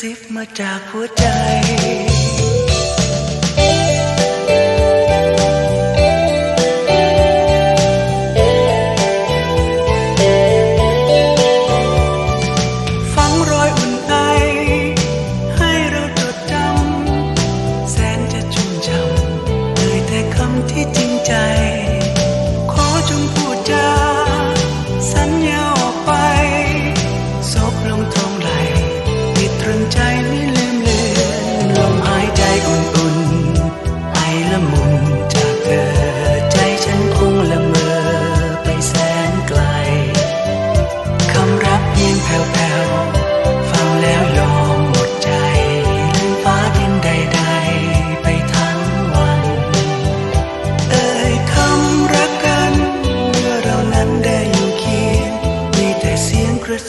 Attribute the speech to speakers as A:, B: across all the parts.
A: ซิบมาจากหัวใจ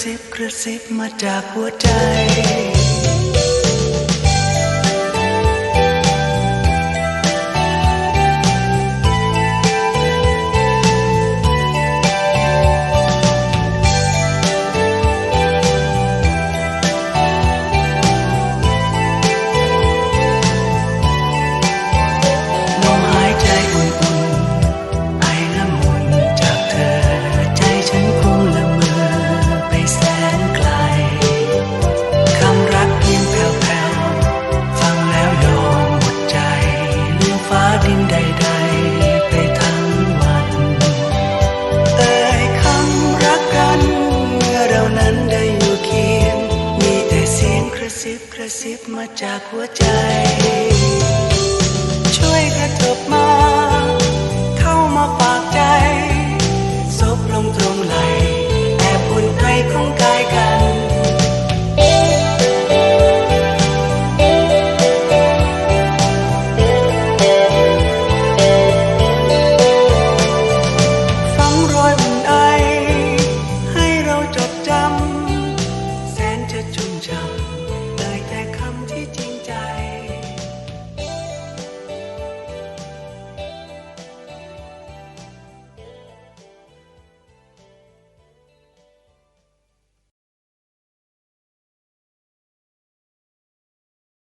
A: ซิบกระซิบมาจากหัวใจ ซิบกระซิบมาจากหัวใจ ช่วยกระทบมา